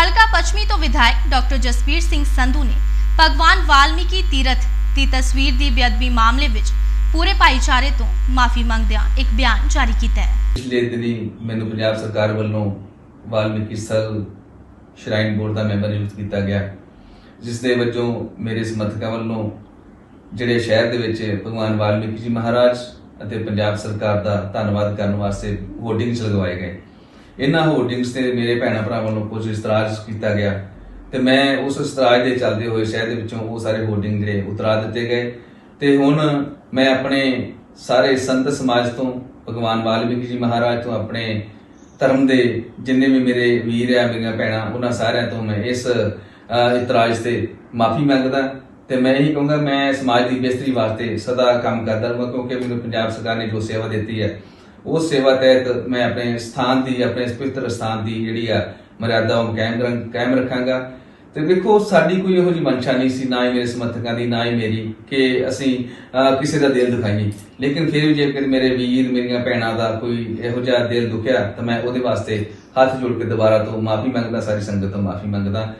ਹਲਕਾ ਪੱਛਮੀ ਤੋਂ ਵਿਧਾਇਕ ਡਾਕਟਰ ਜਸਵੀਰ ਸਿੰਘ ਸੰਧੂ ਨੇ ਭਗਵਾਨ ਵਾਲਮੀਕੀ ਤੀਰਥ ਦੀ ਤਸਵੀਰ ਦੀ ਬੇਅਦਬੀ ਮਾਮਲੇ ਵਿੱਚ ਪੂਰੇ ਭਾਈਚਾਰੇ ਤੋਂ ਮਾਫੀ ਮੰਗਦਿਆਂ ਇੱਕ ਬਿਆਨ ਜਾਰੀ ਕੀਤਾ ਹੈ ਪਿਛਲੇ ਦਿਨੀ ਮੈਨੂੰ ਪੰਜਾਬ ਸਰਕਾਰ ਵੱਲੋਂ ਵਾਲਮੀਕੀ ਸਥਲ ਸ਼ਰਾਈਨ ਬੋਰਡ ਦਾ ਮੈਂਬਰ ਨਿਯੁਕਤ ਕੀਤਾ ਗਿਆ ਜਿਸ ਦੇ ਵਜੋਂ ਮੇਰੇ ਸਮਰਥਕਾਂ ਵੱਲੋਂ ਜਿਹੜੇ ਸ਼ਹਿਰ ਦੇ ਵਿੱਚ ਭਗਵਾਨ ਵਾਲਮੀਕੀ ਜੀ ਮਹਾਰਾਜ ਅਤੇ ਪੰਜਾਬ ਸਰਕਾਰ ਦਾ ਧੰਨਵਾਦ ਕਰਨ ਵਾਸਤੇ ਹੋਰਡਿੰਗਸ ਲਗਵਾਏ ਗਏ ਇਹਨਾਂ ਹੋਰਡਿੰਗਸ ਤੇ ਮੇਰੇ ਭੈਣਾਂ ਭਰਾ ਵੱਲੋਂ ਕੁਝ ਇਤਰਾਜ਼ ਕੀਤਾ ਗਿਆ ਤੇ ਮੈਂ ਉਸ ਇਤਰਾਜ ਦੇ ਚੱਲਦੇ ਹੋਏ ਸ਼ਹਿਰ ਦੇ ਵਿੱਚੋਂ ਉਹ ਸਾਰੇ ਹੋਰਡਿੰਗ ਜਿਹੜੇ ਉਤਰਾ ਦਿੱਤੇ ਗਏ ਤੇ ਹੁਣ ਮੈਂ ਆਪਣੇ ਸਾਰੇ ਸੰਤ ਸਮਾਜ ਤੋਂ, ਭਗਵਾਨ ਵਾਲਮੀਕੀ ਜੀ ਮਹਾਰਾਜ ਤੋਂ, ਆਪਣੇ ਧਰਮ ਦੇ ਜਿੰਨੇ ਵੀ ਮੇਰੇ ਵੀਰ ਆ, ਮੇਰੀਆਂ ਭੈਣਾਂ, ਉਹਨਾਂ ਸਾਰਿਆਂ ਤੋਂ ਮੈਂ ਇਸ ਇਤਰਾਜ਼ ਤੇ ਮਾਫੀ ਮੰਗਦਾ ਤੇ ਮੈਂ ਇਹੀ ਕਹੂੰਗਾ, ਮੈਂ ਸਮਾਜ ਦੀ ਬਿਹਤਰੀ ਵਾਸਤੇ ਸਦਾ ਕੰਮ ਕਰਦਾ ਰਹਾਂਗਾ ਕਿਉਂਕਿ ਮੈਨੂੰ ਪੰਜਾਬ ਸਰਕਾਰ ਨੇ ਜੋ ਸੇਵਾ ਦਿੱਤੀ ਹੈ ਉਸ ਸੇਵਾ ਤਹਿਤ ਮੈਂ ਆਪਣੇ ਸਥਾਨ ਦੀ, ਆਪਣੇ ਪਵਿੱਤਰ ਸਥਾਨ ਦੀ ਜਿਹੜੀ ਆ ਮਰਿਆਦਾ, ਉਹ ਕਾਇਮ ਰਾਂ- ਕਾਇਮ ਰੱਖਾਂਗਾ। ਤੇ ਵੇਖੋ, ਸਾਡੀ ਕੋਈ ਇਹੋ ਜਿਹੀ ਮਨਸ਼ਾ ਨਹੀਂ ਸੀ, ਨਾ ਹੀ ਮੇਰੇ ਸਮਰਥਕਾਂ ਦੀ, ਨਾ ਹੀ ਮੇਰੀ, ਕਿ ਅਸੀਂ ਕਿਸੇ ਦਾ ਦਿਲ ਦੁਖਾਈਏ। ਲੇਕਿਨ ਫਿਰ ਵੀ ਜੇਕਰ ਮੇਰੇ ਵੀਰ, ਮੇਰੀਆਂ ਭੈਣਾਂ ਦਾ ਕੋਈ ਇਹੋ ਜਿਹਾ ਦਿਲ ਦੁਖਿਆ, ਤਾਂ ਮੈਂ ਉਹਦੇ ਵਾਸਤੇ ਹੱਥ ਜੋੜ ਕੇ ਦੁਬਾਰਾ ਤੋਂ ਮਾਫੀ ਮੰਗਦਾ, ਸਾਰੀ ਸੰਗਤ ਤੋਂ ਮਾਫੀ ਮੰਗਦਾ।